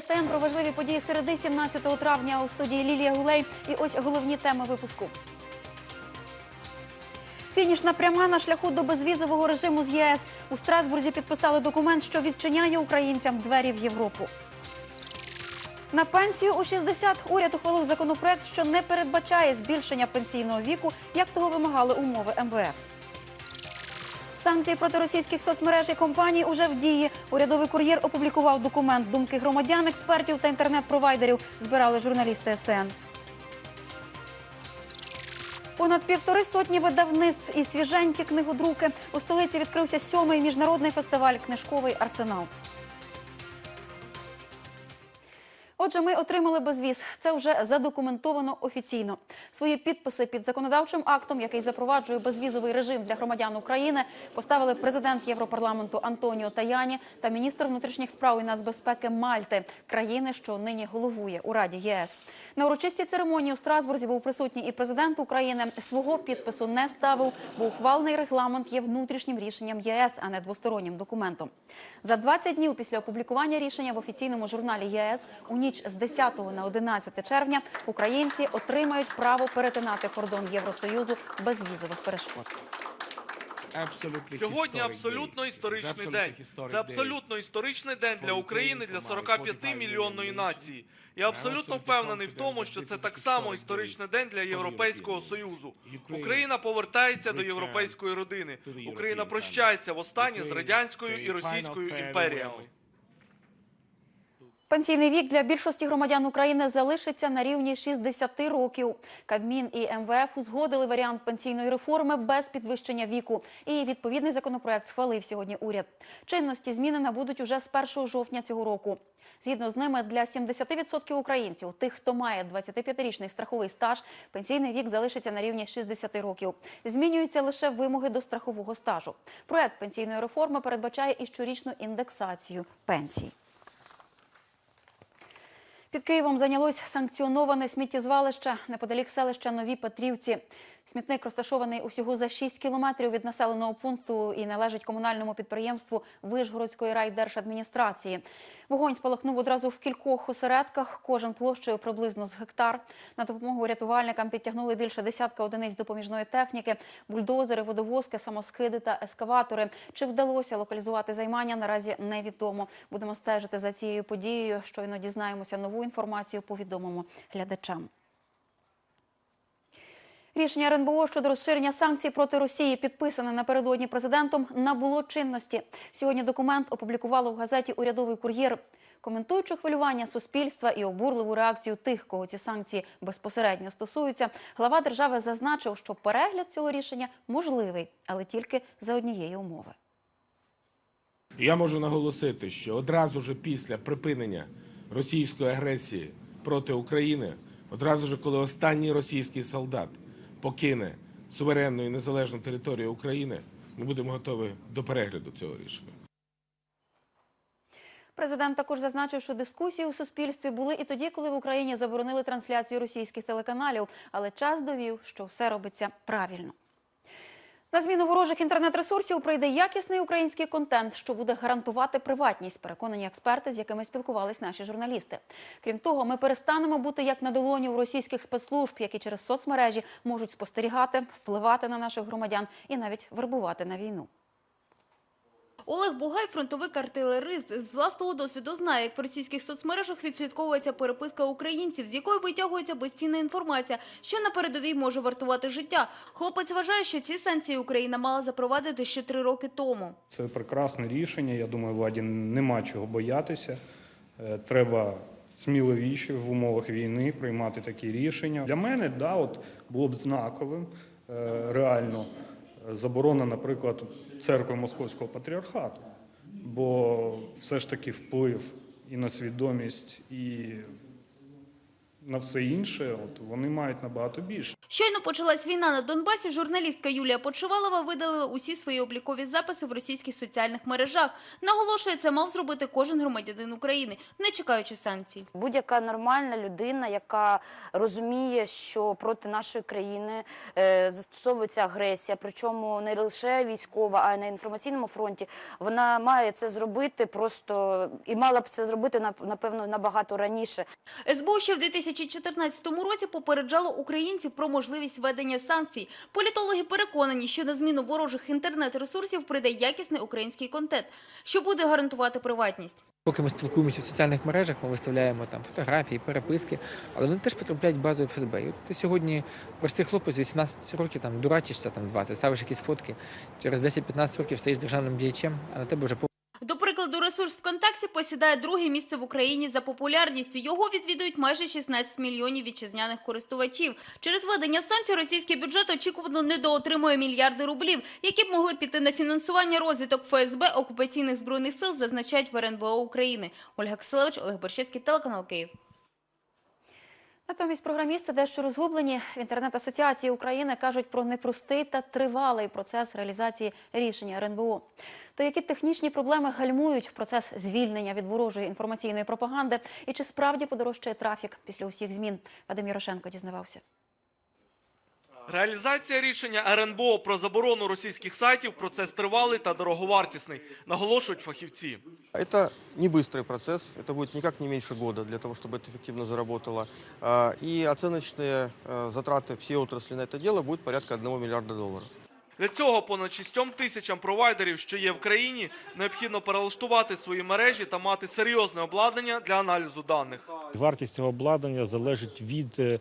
СТН про важливі події середи 17 травня у студії Лілія Гулей. І ось головні теми випуску. Фінішна пряма на шляху до безвізового режиму з ЄС. У Страсбурзі підписали документ, що відчиняє українцям двері в Європу. На пенсію у 60 уряд ухвалив законопроект, що не передбачає збільшення пенсійного віку, як того вимагали умови МВФ. Санкції проти російських соцмереж і компаній уже в дії. Урядовий кур'єр опублікував документ. Думки громадян, експертів та інтернет-провайдерів збирали журналісти СТН. Понад півтори сотні видавництв і свіженькі книгодруки. У столиці відкрився сьомий міжнародний фестиваль Книжковий арсенал. Отже, ми отримали безвіз. Це вже задокументовано офіційно. Свої підписи під законодавчим актом, який запроваджує безвізовий режим для громадян України, поставили президент Європарламенту Антоніо Таяні та міністр внутрішніх справ і нацбезпеки Мальти, країни, що нині головує у Раді ЄС. На урочистій церемонії у Страсбурзі був присутній і президент України. Свого підпису не ставив, бо ухвалений регламент є внутрішнім рішенням ЄС, а не двостороннім документом. За 20 днів після опублікування рішення в офіційному журналі ЄС у ніч з 10 на 11 червня українці отримають право перетинати кордон Євросоюзу без візових перешкод. Сьогодні абсолютно історичний день. Це абсолютно історичний день для України, для 45 мільйонної нації. Я абсолютно впевнений в тому, що це так само історичний день для Європейського союзу. Україна повертається до європейської родини. Україна прощається востаннє з радянською і російською імперіями. Пенсійний вік для більшості громадян України залишиться на рівні 60 років. Кабмін і МВФ узгодили варіант пенсійної реформи без підвищення віку. І відповідний законопроект схвалив сьогодні уряд. Чинності зміни набудуть уже з 1 жовтня цього року. Згідно з ними, для 70% українців, тих, хто має 25-річний страховий стаж, пенсійний вік залишиться на рівні 60 років. Змінюються лише вимоги до страхового стажу. Проект пенсійної реформи передбачає і щорічну індексацію пенсій. Під Києвом зайнялось санкціоноване сміттєзвалище неподалік селища Нові Петрівці. Смітник розташований усього за 6 кілометрів від населеного пункту і належить комунальному підприємству Вишгородської райдержадміністрації. Вогонь спалахнув одразу в кількох осередках, кожен площею приблизно з гектар. На допомогу рятувальникам підтягнули більше десятка одиниць допоміжної техніки, бульдозери, водовозки, самоскиди та ескаватори. Чи вдалося локалізувати займання, наразі невідомо. Будемо стежити за цією подією. Щойно дізнаємося нову інформацію, повідомимо глядачам. Рішення РНБО щодо розширення санкцій проти Росії, підписане напередодні президентом, набуло чинності. Сьогодні документ опублікували в газеті Урядовий кур'єр. Коментуючи хвилювання суспільства і обурливу реакцію тих, кого ці санкції безпосередньо стосуються, глава держави зазначив, що перегляд цього рішення можливий, але тільки за однієї умови. Я можу наголосити, що одразу ж після припинення російської агресії проти України, одразу ж коли останній російський солдат покине суверенну і незалежну територію України, ми будемо готові до перегляду цього рішення. Президент також зазначив, що дискусії у суспільстві були і тоді, коли в Україні заборонили трансляцію російських телеканалів, але час довів, що все робиться правильно. На зміну ворожих інтернет-ресурсів прийде якісний український контент, що буде гарантувати приватність, переконані експерти, з якими спілкувались наші журналісти. Крім того, ми перестанемо бути як на долоні у російських спецслужб, які через соцмережі можуть спостерігати, впливати на наших громадян і навіть вербувати на війну. Олег Бугай, фронтовик артилерист, з власного досвіду знає, як в російських соцмережах відслідковується переписка українців, з якої витягується безцінна інформація, що на передовій може вартувати життя. Хлопець вважає, що ці санкції Україна мала запровадити ще три роки тому. Це прекрасне рішення. Я думаю, владі нема чого боятися. Е, Треба сміливіше в умовах війни приймати такі рішення. Для мене да, от було б знаковим е, реально заборона, наприклад, церкви Московського патріархату, бо все ж таки вплив і на свідомість, і на все інше, от вони мають набагато більше. Щойно почалась війна на Донбасі, журналістка Юлія Почивалова видалила усі свої облікові записи в російських соціальних мережах. Наголошує, це мав зробити кожен громадянин України, не чекаючи санкцій. Будь-яка нормальна людина, яка розуміє, що проти нашої країни е, застосовується агресія, причому не лише військова, а й на інформаційному фронті, вона має це зробити просто і мала б це зробити нап- напевно набагато раніше. СБУ ще в 2014 році попереджало українців про можливість введення санкцій. Політологи переконані, що на зміну ворожих інтернет-ресурсів прийде якісний український контент, що буде гарантувати приватність. Поки ми спілкуємося в соціальних мережах, ми виставляємо там фотографії, переписки, але вони теж потрапляють в базу ФСБ. І от ти сьогодні простий хлопець, 18 років, там дурачишся там 20, ставиш якісь фотки. Через 10-15 років стаєш державним діячем, а на тебе вже До прикладу, ресурс ВКонтакті посідає друге місце в Україні за популярністю. Його відвідують майже 16 мільйонів вітчизняних користувачів. Через введення санкцій російський бюджет очікувано недоотримує мільярди рублів, які б могли піти на фінансування розвиток ФСБ окупаційних збройних сил, зазначають в РНБО України. Ольга Киселевич, Олег Борщевський, телеканал Київ. Натомість програмісти дещо розгублені. В інтернет-асоціації України кажуть про непростий та тривалий процес реалізації рішення РНБО. То які технічні проблеми гальмують процес звільнення від ворожої інформаційної пропаганди і чи справді подорожчає трафік після усіх змін? Вадим Ярошенко дізнавався. Реалізація рішення РНБО про заборону російських сайтів процес тривалий та дороговартісний, наголошують фахівці. Это не быстрый процесс, это будет никак не меньше года для того, чтобы это эффективно заработало. А, И оценочные э, затраты всей отрасли на это дело будет порядка 1 миллиарда долларов. Для цього понад 6 тисячам провайдерів, що є в країні, необхідно перелаштувати свої мережі та мати серйозне обладнання для аналізу даних. Вартість цього обладнання залежить від е, е,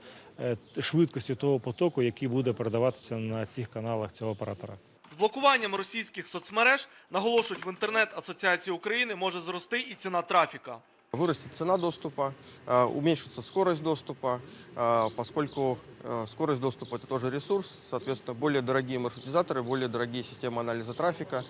швидкості того потоку, який буде передаватися на цих каналах цього оператора. З блокуванням російських соцмереж, наголошують в інтернет-асоціації України, може зрости і ціна трафіка. Вырастет цена доступа, а, уменьшится скорость доступа, а, поскольку э, скорость доступа – это тоже ресурс, соответственно, более дорогие маршрутизаторы, более дорогие системы анализа трафика.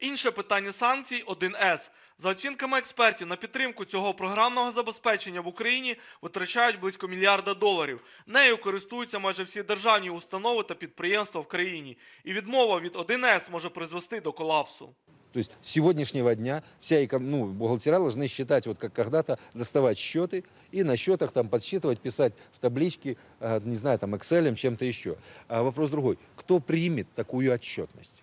Інше питання санкцій 1С. За оцінками експертів, на підтримку цього програмного забезпечення в Україні витрачають близько мільярда доларів. Нею користуються майже всі державні установи та підприємства в країні. І відмова від 1С може призвести до колапсу. То есть с сегодняшнего дня вся эко- ну, бухгалтера должны считать, вот как когда-то, доставать счеты и на счетах там подсчитывать, писать в таблички, э, не знаю, там Excel, чем-то еще. А вопрос другой. Кто примет такую отчетность?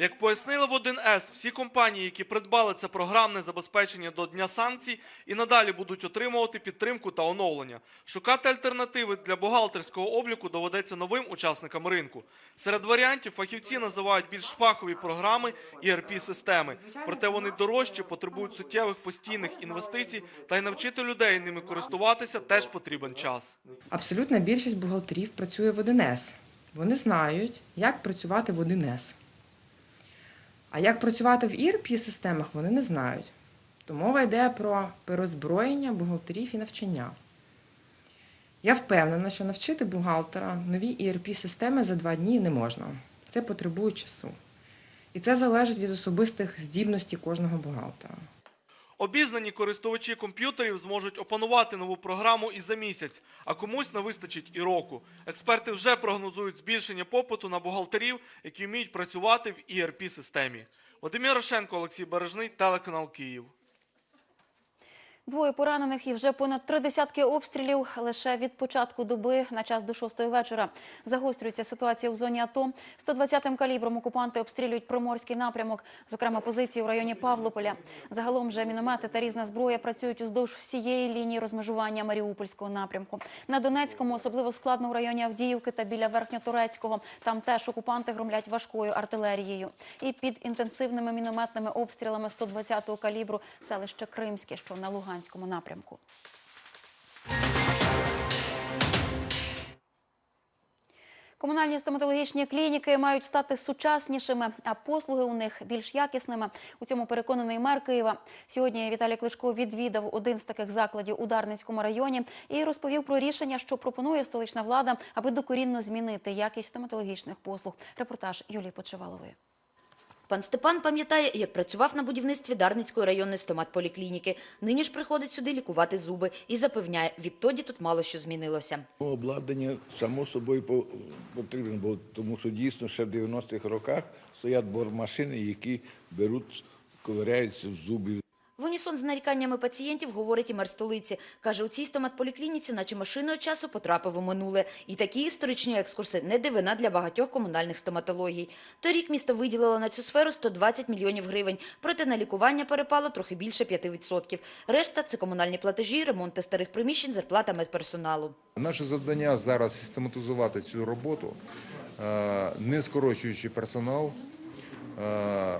Як пояснили в 1С, всі компанії, які придбали це програмне забезпечення до Дня санкцій, і надалі будуть отримувати підтримку та оновлення. Шукати альтернативи для бухгалтерського обліку доведеться новим учасникам ринку. Серед варіантів фахівці називають більш шпахові програми і ERP-системи. Проте вони дорожчі, потребують суттєвих постійних інвестицій, та й навчити людей ними користуватися теж потрібен час. Абсолютна більшість бухгалтерів працює в 1С. Вони знають, як працювати в 1С. А як працювати в ІРП-системах, вони не знають. То мова йде про перезброєння бухгалтерів і навчання. Я впевнена, що навчити бухгалтера нові ERP-системи за два дні не можна. Це потребує часу. І це залежить від особистих здібностей кожного бухгалтера. Обізнані користувачі комп'ютерів зможуть опанувати нову програму і за місяць, а комусь не вистачить і року. Експерти вже прогнозують збільшення попиту на бухгалтерів, які вміють працювати в ERP-системі. Вадим Ярошенко, Олексій Бережний, телеканал Київ. Двоє поранених і вже понад три десятки обстрілів лише від початку доби на час до шостої вечора. Загострюється ситуація у зоні АТО. 120-м калібром окупанти обстрілюють приморський напрямок, зокрема позиції у районі Павлополя. Загалом же міномети та різна зброя працюють уздовж всієї лінії розмежування Маріупольського напрямку. На Донецькому особливо складно у районі Авдіївки та біля Верхньоторецького. Там теж окупанти громлять важкою артилерією. І під інтенсивними мінометними обстрілами 120-го калібру селище Кримське, що на Луганському напрямку. Комунальні стоматологічні клініки мають стати сучаснішими, а послуги у них більш якісними. У цьому переконаний мер Києва. Сьогодні Віталій Кличко відвідав один з таких закладів у Дарницькому районі і розповів про рішення, що пропонує столична влада, аби докорінно змінити якість стоматологічних послуг. Репортаж Юлії Почивалової. Пан Степан пам'ятає, як працював на будівництві Дарницької районної стоматполіклініки. Нині ж приходить сюди лікувати зуби і запевняє, відтоді тут мало що змінилося. Обладнання само собою по- потрібно, бо тому що дійсно ще в 90-х роках стоять бормашини, які беруть, ковиряються в зубі. Унісон з наріканнями пацієнтів говорить і мер столиці. Каже, у цій стоматполіклініці, наче машиною часу, потрапив у минуле. І такі історичні екскурси не дивина для багатьох комунальних стоматологій. Торік місто виділило на цю сферу 120 мільйонів гривень, проте на лікування перепало трохи більше 5%. Решта – це комунальні платежі, ремонти старих приміщень, зарплата медперсоналу. Наше завдання зараз систематизувати цю роботу, е, не скорочуючи персонал, е,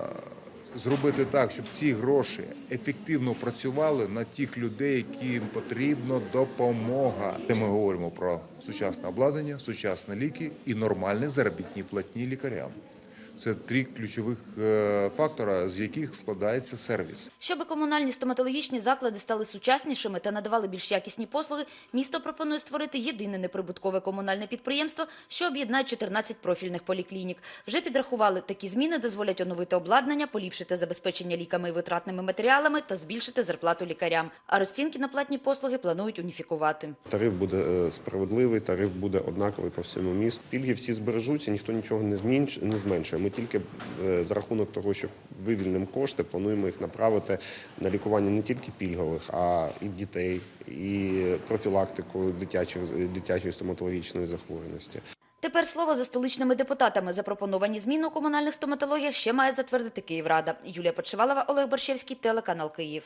зробити так, щоб ці гроші ефективно працювали на тих людей, яким потрібна допомога. Ми говоримо про сучасне обладнання, сучасні ліки і нормальні заробітні платні лікарям. Це три ключових е, фактора, з яких складається сервіс. Щоби комунальні стоматологічні заклади стали сучаснішими та надавали більш якісні послуги, місто пропонує створити єдине неприбуткове комунальне підприємство, що об'єднає 14 профільних поліклінік. Вже підрахували, такі зміни дозволять оновити обладнання, поліпшити забезпечення ліками і витратними матеріалами та збільшити зарплату лікарям. А розцінки на платні послуги планують уніфікувати. Тариф буде е, справедливий, тариф буде однаковий по всьому місту. Пільги всі збережуться, ніхто нічого не зменшує. Ми тільки е, за рахунок того, що вивільнимо кошти, плануємо їх направити на лікування не тільки пільгових, а і дітей, і профілактику дитячих дитячої стоматологічної захворюваності. Тепер слово за столичними депутатами. Запропоновані зміни у комунальних стоматологіях ще має затвердити Київрада. Юлія Почивалова, Олег Борщевський, телеканал Київ.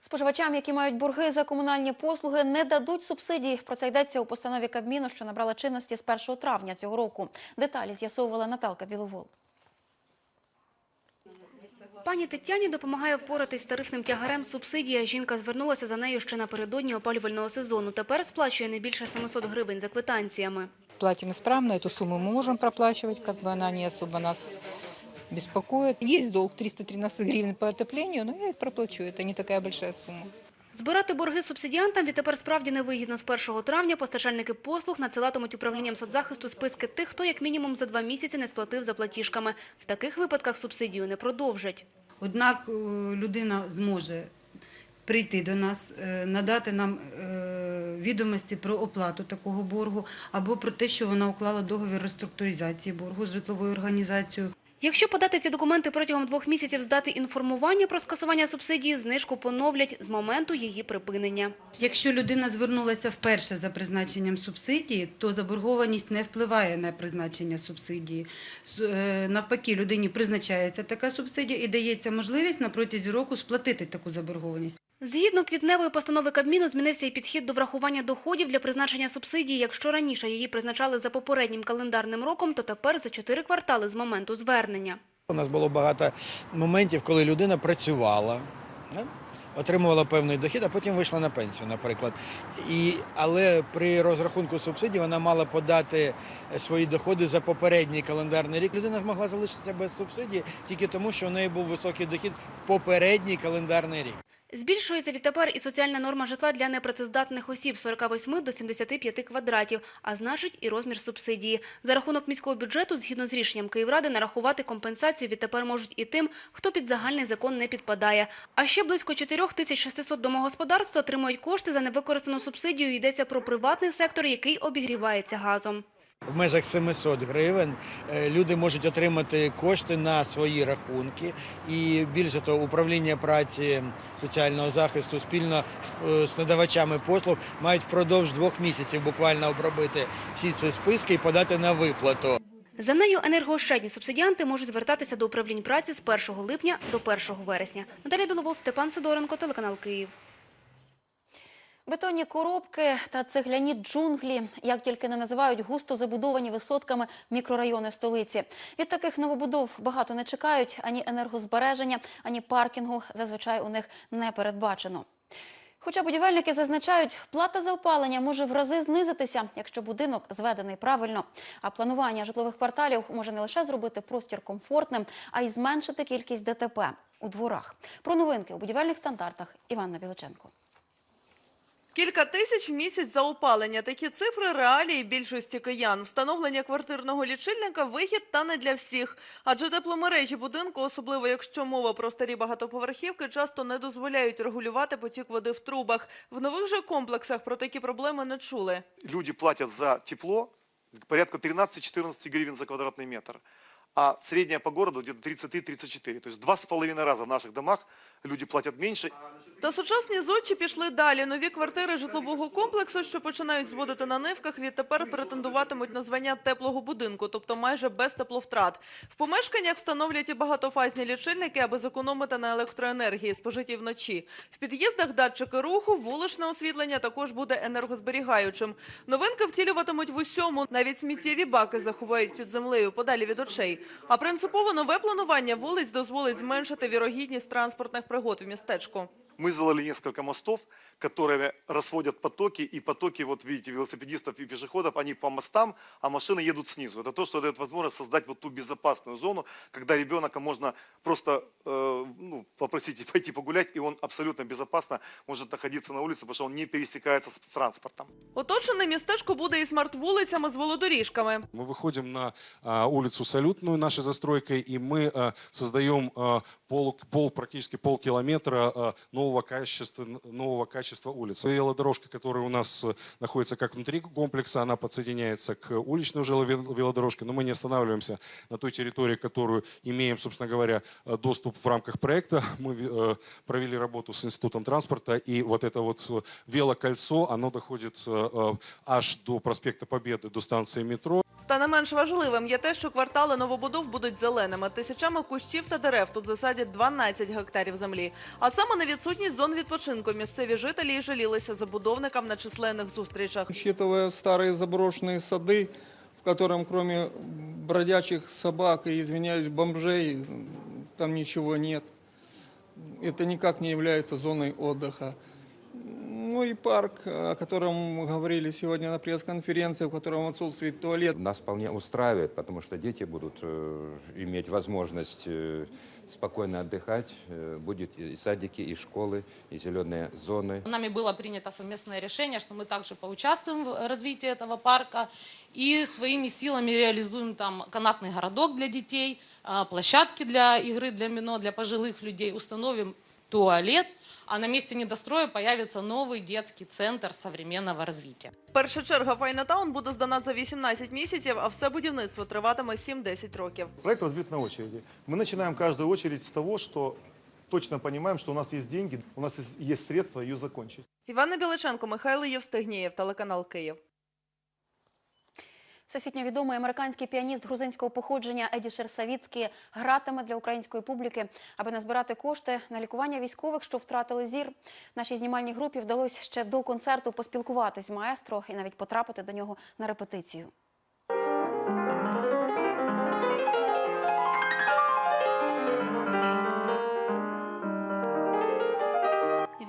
Споживачам, які мають борги за комунальні послуги, не дадуть субсидій. Про це йдеться у постанові Кабміну, що набрала чинності з 1 травня цього року. Деталі з'ясовувала Наталка Біловол. Пані Тетяні допомагає впоратись з тарифним тягарем субсидія. Жінка звернулася за нею ще напередодні опалювального сезону. Тепер сплачує не більше 700 гривень за квитанціями. платим исправно, эту сумму мы можем проплачивать, как бы она не особо нас беспокоит. Есть долг 313 гривен по отоплению, но я их проплачу, это не такая большая сумма. Збирати борги субсидіантам відтепер справді невигідно. З 1 травня постачальники послуг надсилатимуть управлінням соцзахисту списки тих, хто як мінімум за два місяці не сплатив за платіжками. В таких випадках субсидію не продовжать. Однак е, людина зможе прийти до нас, е, надати нам е, відомості про оплату такого боргу або про те, що вона уклала договір реструктуризації боргу з житловою організацією. Якщо подати ці документи протягом двох місяців здати інформування про скасування субсидії, знижку поновлять з моменту її припинення. Якщо людина звернулася вперше за призначенням субсидії, то заборгованість не впливає на призначення субсидії. Е, Навпаки, людині призначається така субсидія і дається можливість на протязі року сплатити таку заборгованість. Згідно квітневої постанови Кабміну, змінився і підхід до врахування доходів для призначення субсидії. Якщо раніше її призначали за попереднім календарним роком, то тепер за чотири квартали з моменту звернення. У нас було багато моментів, коли людина працювала, отримувала певний дохід, а потім вийшла на пенсію, наприклад. І, але при розрахунку субсидій вона мала подати свої доходи за попередній календарний рік. Людина могла залишитися без субсидії тільки тому, що у неї був високий дохід в попередній календарний рік. Збільшується відтепер і соціальна норма житла для непрацездатних осіб з 48 до 75 квадратів, а значить і розмір субсидії. За рахунок міського бюджету, згідно з рішенням Київради, нарахувати компенсацію відтепер можуть і тим, хто під загальний закон не підпадає. А ще близько 4600 домогосподарств отримують кошти за невикористану субсидію. Йдеться про приватний сектор, який обігрівається газом. В межах 700 гривень е, люди можуть отримати кошти на свої рахунки. І більше того, управління праці соціального захисту спільно е, з надавачами послуг мають впродовж двох місяців буквально обробити всі ці списки і подати на виплату. За нею енергоощадні субсидіанти можуть звертатися до управлінь праці з 1 липня до 1 вересня. Наталя Біловол, Степан Сидоренко, телеканал Київ. Бетонні коробки та цегляні джунглі, як тільки не називають густо забудовані висотками мікрорайони столиці. Від таких новобудов багато не чекають ані енергозбереження, ані паркінгу. Зазвичай у них не передбачено. Хоча будівельники зазначають, плата за опалення може в рази знизитися, якщо будинок зведений правильно. А планування житлових кварталів може не лише зробити простір комфортним, а й зменшити кількість ДТП у дворах. Про новинки у будівельних стандартах Іванна Біличенко. Кілька тисяч в місяць за опалення. Такі цифри реалії більшості киян. Встановлення квартирного лічильника – вихід та не для всіх. Адже тепломережі будинку, особливо якщо мова про старі багатоповерхівки, часто не дозволяють регулювати потік води в трубах. В нових же комплексах про такі проблеми не чули. люди платят за тепло порядка 13-14 гривен за квадратный метр, а средняя по городу где-то 33-34. То есть два с половиной раза в наших домах люди платят меньше. Та сучасні зодчі пішли далі. Нові квартири житлового комплексу, що починають зводити на нивках, відтепер претендуватимуть на звання теплого будинку, тобто майже без тепловтрат. В помешканнях встановлять і багатофазні лічильники, аби зекономити на електроенергії, спожитій вночі. В під'їздах датчики руху, вуличне освітлення також буде енергозберігаючим. Новинки втілюватимуть в усьому. Навіть сміттєві баки заховають під землею подалі від очей. А принципово нове планування вулиць дозволить зменшити вірогідність транспортних пригод в містечку. Мы сделали несколько мостов, которые расводят потоки, и потоки, вот видите, велосипедистов и пешеходов, они по мостам, а машины едут снизу. Это то, что дает возможность создать вот ту безопасную зону, когда ребенка можно просто э, ну, попросить пойти погулять, и он абсолютно безопасно может находиться на улице, потому что он не пересекается с транспортом. Оточене містечко буде і смарт-вулицями з велодоріжками. Мы выходим на а, улицу Салютную нашей застройкой, и мы а, создаем а, пол, пол, практически полкилометра а, нового качества, нового качества улиц. Велодорожка, которая у нас э, находится как внутри комплекса, она подсоединяется к уличной уже вел- велодорожке, но мы не останавливаемся на той территории, которую имеем, собственно говоря, э, доступ в рамках проекта. Мы э, провели работу с Институтом транспорта, и вот это вот велокольцо, оно доходит аж до проспекта Победы, до станции метро. Та не менш важливим є те, що квартали новобудов будуть зеленими. Тисячами кущів та дерев тут засадять 12 гектарів землі. А саме на відсутність зон відпочинку місцеві жителі і жалілися забудовникам на численних зустрічах. Учитывая старые заброшенные сады, в котором кроме бродячих собак и, извиняюсь, бомжей, там ничего нет. Это никак не является зоной отдыха. Ну и парк, о котором говорили сегодня на пресс-конференции, в котором отсутствует туалет. Нас вполне устраивает, потому что дети будут э, иметь возможность э, спокойно отдыхать. Э, будет и садики, и школы, и зеленые зоны. Нами было принято совместное решение, что мы также поучаствуем в развитии этого парка и своими силами реализуем там канатный городок для детей, а, площадки для игры для мино, для пожилых людей, установим туалет, а на місці недострою появиться новий дитячий центр современного розвитку. Перша черга Файнатаун буде здана за 18 місяців, а все будівництво триватиме 7-10 років. Проект розбит на очереди. Ми починаємо кожну очередь з того, що точно розуміємо, що у нас є деньги, у нас есть- есть средства її закінчити. Івана Біличенко, Михайло Євстигнєєв, телеканал Київ. Всесвітньо відомий американський піаніст грузинського походження Едішер Шерсавіцький гратиме для української публіки, аби назбирати кошти на лікування військових, що втратили зір. Нашій знімальній групі вдалося ще до концерту поспілкуватись з маестро і навіть потрапити до нього на репетицію.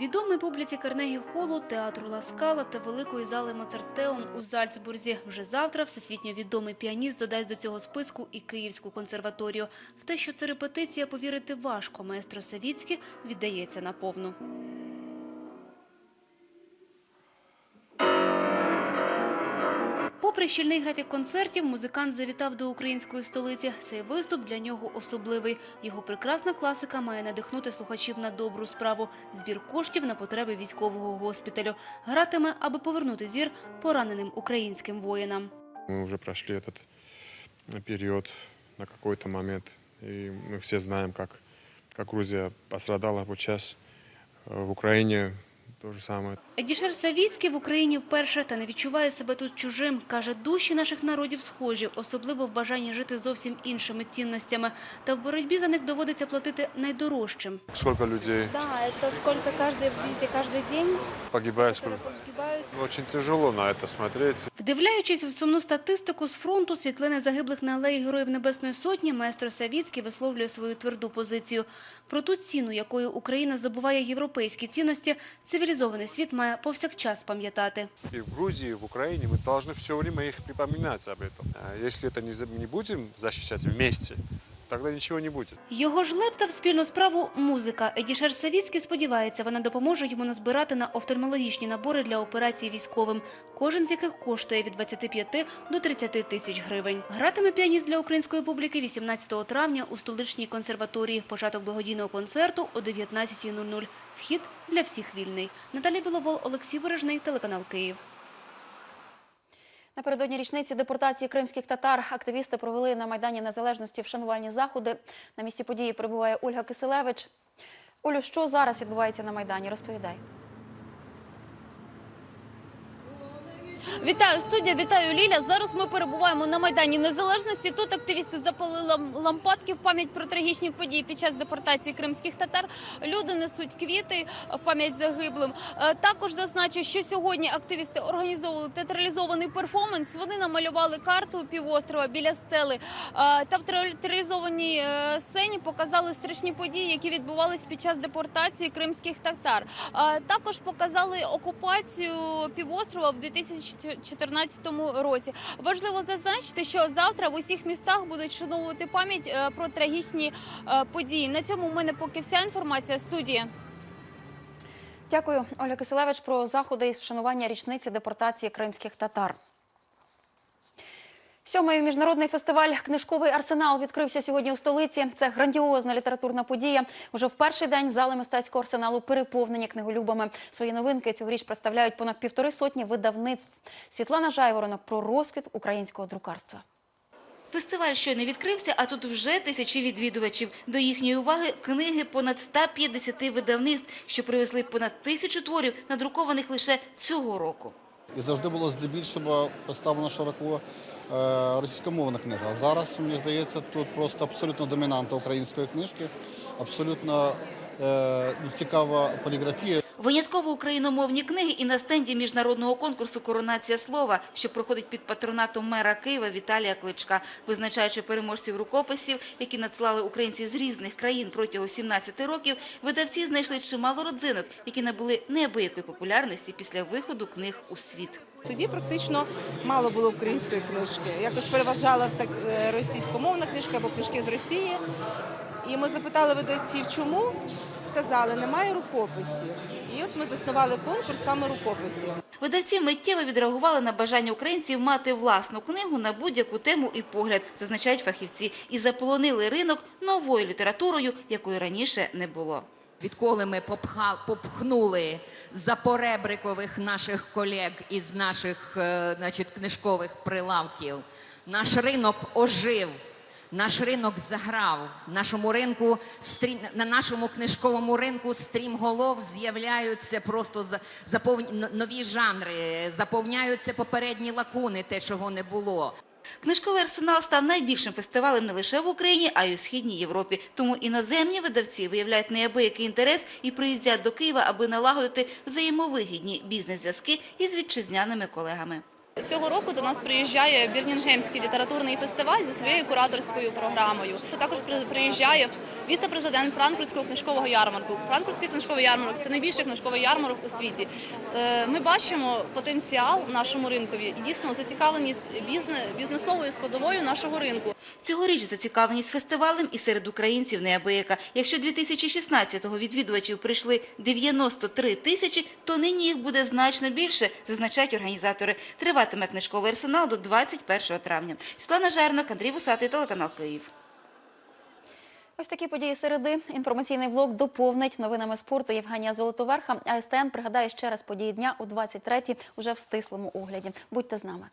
Відомий публіці Карнегі Холу, театру Ласкала та великої зали Моцартеум у Зальцбурзі. Вже завтра всесвітньо відомий піаніст додасть до цього списку і Київську консерваторію. В те, що це репетиція, повірити важко. Маестро Савіцький віддається наповну. Попри щільний графік концертів, музикант завітав до української столиці. Цей виступ для нього особливий. Його прекрасна класика має надихнути слухачів на добру справу – збір коштів на потреби військового госпіталю. Гратиме, аби повернути зір пораненим українським воїнам. Мы уже прошли этот период на какой-то момент, и мы все знаем, как, как Грузия пострадала вот сейчас э, в Украине то же самое. Едішер Савіцький в Україні вперше та не відчуває себе тут чужим. Каже, душі наших народів схожі, особливо в бажанні жити зовсім іншими цінностями. Та в боротьбі за них доводиться платити найдорожчим. Сколько людей Да, это сколько каждый, видите, каждый день погибает, сколько... погибают. Очень тяжело на это смотреть. Вдивляючись в сумну статистику з фронту, світлини загиблих на алеї Героїв Небесної Сотні, маестро Савіцький висловлює свою тверду позицію. Про ту ціну, якою Україна здобуває європейські цінності, цивілізований світ має повсякчас пам'ятати. И в Грузии, и в Украине мы должны все время их припоминать об этом. А Если это не, за- не будем защищать вместе, тогда ничего не будет. Його ж лепта в спільну справу – музика. Едішер Савіцький сподівається, вона допоможе йому назбирати на офтальмологічні набори для операцій військовим, кожен з яких коштує від 25 до 30 тисяч гривень. Гратиме піаніст для української публіки 18 травня у столичній консерваторії. Початок благодійного концерту о 19.00. Вхід для всіх вільний. Наталя Біловол, Олексій Бережний, телеканал Київ. Напередодні річниці депортації кримських татар активісти провели на Майдані Незалежності вшанувальні заходи. На місці події перебуває Ольга Киселевич. Олю, що зараз відбувається на Майдані? Розповідай. Вітаю студія, вітаю Ліля. Зараз ми перебуваємо на майдані незалежності. Тут активісти запалили лампадки в пам'ять про трагічні події під час депортації кримських татар. Люди несуть квіти в пам'ять загиблим. Е, Також зазначу, що сьогодні активісти організовували театралізований перформанс. Вони намалювали карту півострова біля стели. Е, Та в театралізованій е, сцені показали страшні події, які відбувалися під час депортації кримських татар. Також показали окупацію півострова в 2014 році. Важливо зазначити, що завтра в усіх містах будуть шановувати пам'ять е, про трагічні е, події. На цьому в мене поки вся інформація. Студія. Дякую, Оля Киселевич, про заходи із вшанування річниці депортації кримських татар. Сьомий міжнародний фестиваль Книжковий арсенал відкрився сьогодні у столиці. Це грандіозна літературна подія. Уже в перший день зали мистецького арсеналу переповнені книголюбами. Свої новинки цьогоріч представляють понад півтори сотні видавництв. Світлана Жайворонок про розквіт українського друкарства. Фестиваль щойно відкрився, а тут вже тисячі відвідувачів. До їхньої уваги книги понад 150 видавництв, що привезли понад тисячу творів, надрукованих лише цього року. І завжди було здебільшого поставлено широко російськомовна книга. А зараз, мені здається, тут просто абсолютно домінанта української книжки, абсолютно е, ну, цікава поліграфія. Винятково україномовні книги і на стенді міжнародного конкурсу «Коронація слова», що проходить під патронатом мера Києва Віталія Кличка, визначаючи переможців рукописів, які надсилали українці з різних країн протягом 17 років, видавці знайшли чимало родзинок, які набули неабиякої популярності після виходу книг у світ. Тоді практично мало було української книжки. Якось переважала все е, російськомовна книжка або книжки з Росії. І ми запитали видавців, чому? Сказали, немає рукописів. І от ми заснували конкурс саме рукописів. Видавці миттєво відреагували на бажання українців мати власну книгу на будь-яку тему і погляд, зазначають фахівці, і заполонили ринок новою літературою, якої раніше не було. Відколи ми попха, попхнули за поребрикових наших колег із наших е, значить, книжкових прилавків, наш ринок ожив. Наш ринок заграв. Нашому ринку стрім на нашому книжковому ринку стрімголов з'являються просто за- заповн... нові жанри, заповняються попередні лакуни, те, чого не було. Книжковий арсенал став найбільшим фестивалем не лише в Україні, а й у східній Європі. Тому іноземні видавці виявляють неабиякий інтерес і приїздять до Києва, аби налагодити взаємовигідні бізнес-зв'язки із вітчизняними колегами. Цього року до нас приїжджає Бірнінгемський літературний фестиваль зі своєю кураторською програмою. Також при- приїжджає віце-президент Франкфуртського книжкового ярмарку. Франкфуртський книжковий ярмарок це найбільший книжковий ярмарок у світі. Е, Ми бачимо потенціал в нашому ринкові і дійсно зацікавленість бізнесовою складовою нашого ринку. Цьогоріч зацікавленість фестивалем і серед українців неабияка. Якщо 2016-го відвідувачів прийшли 93 тисячі, то нині їх буде значно більше, зазначають організатори. Триватиме книжковий арсенал до 21 травня. Світлана Жернок, Андрій Вусатий, телеканал Київ. Ось такі події середи. Інформаційний блок доповнить новинами спорту Євгенія Золотоверха. А СТН пригадає ще раз події дня о 23-й уже в стислому огляді. Будьте з нами.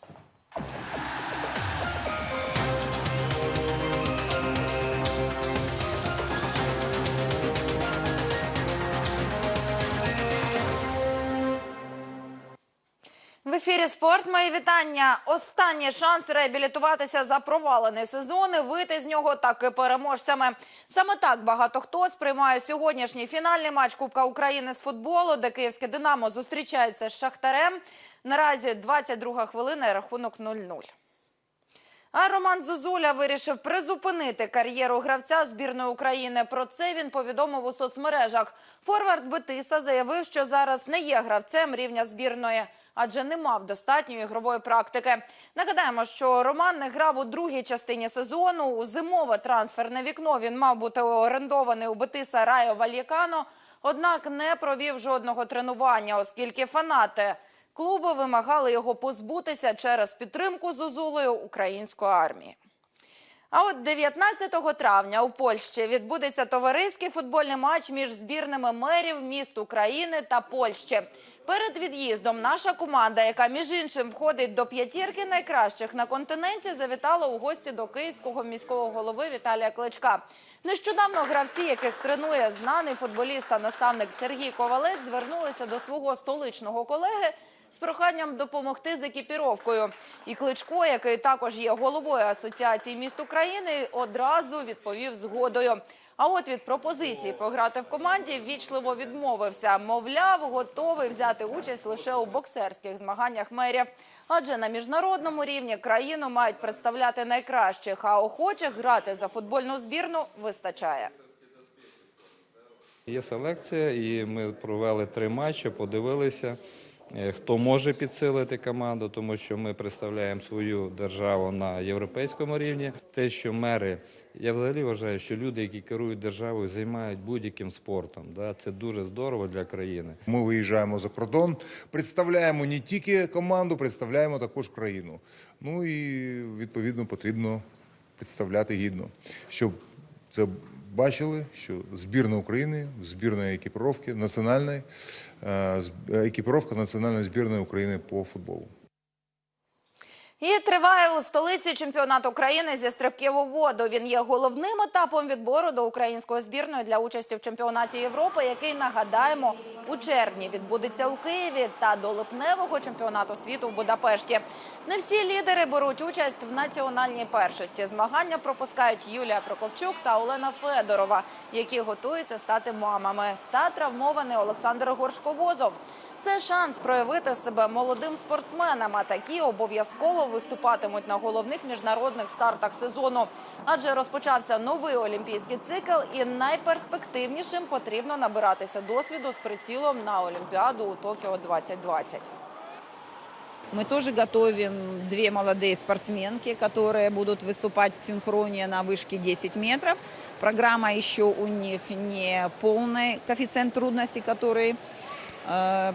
В ефірі спорт. Мої вітання. Останній шанс реабілітуватися за провалений сезон і вийти з нього таки переможцями. Саме так багато хто сприймає сьогоднішній фінальний матч Кубка України з футболу, де київське Динамо зустрічається з Шахтарем. Наразі 22 хвилина і рахунок 0-0. А Роман Зозуля вирішив призупинити кар'єру гравця збірної України. Про це він повідомив у соцмережах. Форвард Бетиса заявив, що зараз не є гравцем рівня збірної, адже не мав достатньої ігрової практики. Нагадаємо, що Роман не грав у другій частині сезону. У зимове трансферне вікно він мав бути орендований у Бетиса Райо Вальєкано, однак не провів жодного тренування, оскільки фанати клубу вимагали його позбутися через підтримку Зозулею української армії. А от 19 травня у Польщі відбудеться товариський футбольний матч між збірними мерів міст України та Польщі. Перед від'їздом наша команда, яка між іншим входить до п'ятірки найкращих на континенті, завітала у гості до київського міського голови Віталія Кличка. Нещодавно гравці, яких тренує знаний футболіст та наставник Сергій Ковалець, звернулися до свого столичного колеги з проханням допомогти з екіпіровкою. І Кличко, який також є головою Асоціації міст України, одразу відповів згодою. А от від пропозиції пограти в команді ввічливо відмовився. Мовляв, готовий взяти участь лише у боксерських змаганнях мерів. Адже на міжнародному рівні країну мають представляти найкращих, а охочих грати за футбольну збірну вистачає. Є селекція, і ми провели три матчі, подивилися, хто може підсилити команду, тому що ми представляємо свою державу на європейському рівні. Те, що мери, я взагалі вважаю, що люди, які керують державою, займають будь-яким спортом. Да? Це дуже здорово для країни. Ми виїжджаємо за кордон, представляємо не тільки команду, представляємо також країну. Ну і відповідно потрібно представляти гідно, щоб це бачили, що збірна України, збірна екіпіровки, національної е, екіпіровка національної збірної України по футболу. І триває у столиці чемпіонат України зі стрибків у воду. Він є головним етапом відбору до української збірної для участі в чемпіонаті Європи, який нагадаємо у червні відбудеться у Києві та до липневого чемпіонату світу в Будапешті. Не всі лідери беруть участь в національній першості. Змагання пропускають Юлія Прокопчук та Олена Федорова, які готуються стати мамами, та травмований Олександр Горшковозов. Це шанс проявити себе молодим спортсменам, а такі обов'язково виступатимуть на головних міжнародних стартах сезону. Адже розпочався новий олімпійський цикл, і найперспективнішим потрібно набиратися досвіду з прицілом на Олімпіаду у Токіо 2020. Мы тоже готовим две молодые спортсменки, которые будут выступать в синхроне на вышке 10 метров. Программа еще у них не полный коэффициент трудности, который э,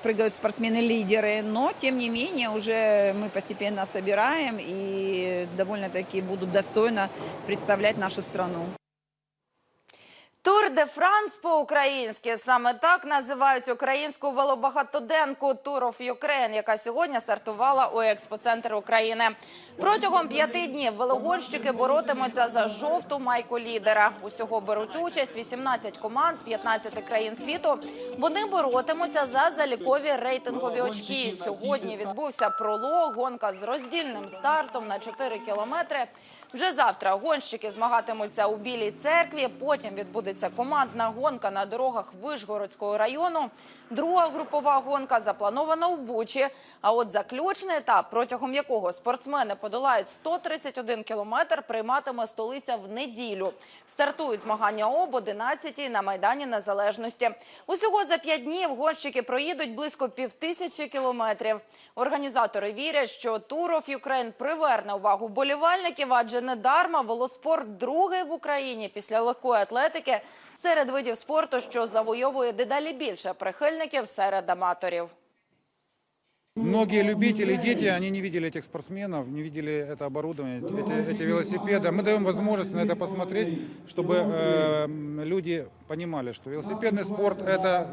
прыгают спортсмены-лидеры, но тем не менее уже мы постепенно собираем и довольно-таки будут достойно представлять нашу страну. Тур де Франс по-українськи саме так називають українську велобагатоденку Tour of Ukraine, яка сьогодні стартувала у експоцентр України. Протягом п'яти днів велогонщики боротимуться за жовту майку лідера. Усього беруть участь 18 команд з 15 країн світу. Вони боротимуться за залікові рейтингові очки. Сьогодні відбувся пролог, гонка з роздільним стартом на 4 кілометри. Вже завтра гонщики змагатимуться у Білій церкві. Потім відбудеться командна гонка на дорогах Вишгородського району. Друга групова гонка запланована у Бучі. А от заключний етап, протягом якого спортсмени подолають 131 кілометр, прийматиме столиця в неділю. Стартують змагання об 11 на Майдані Незалежності. Усього за п'ять днів гонщики проїдуть близько півтисячі кілометрів. Організатори вірять, що Tour of Ukraine приверне увагу болівальників, адже недарма велоспорт другий в Україні після легкої атлетики серед видів спорту, що завойовує дедалі більше прихильників серед аматорів. Многие любители, дети, они не видели этих спортсменов, не видели это оборудование, эти, эти велосипеды. Мы даем возможность на это посмотреть, чтобы э, люди понимали, что велосипедный спорт – это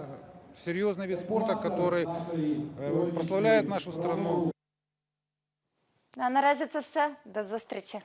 серьезный вид спорта, который э, прославляет нашу страну. А наразі це все. До зустрічі.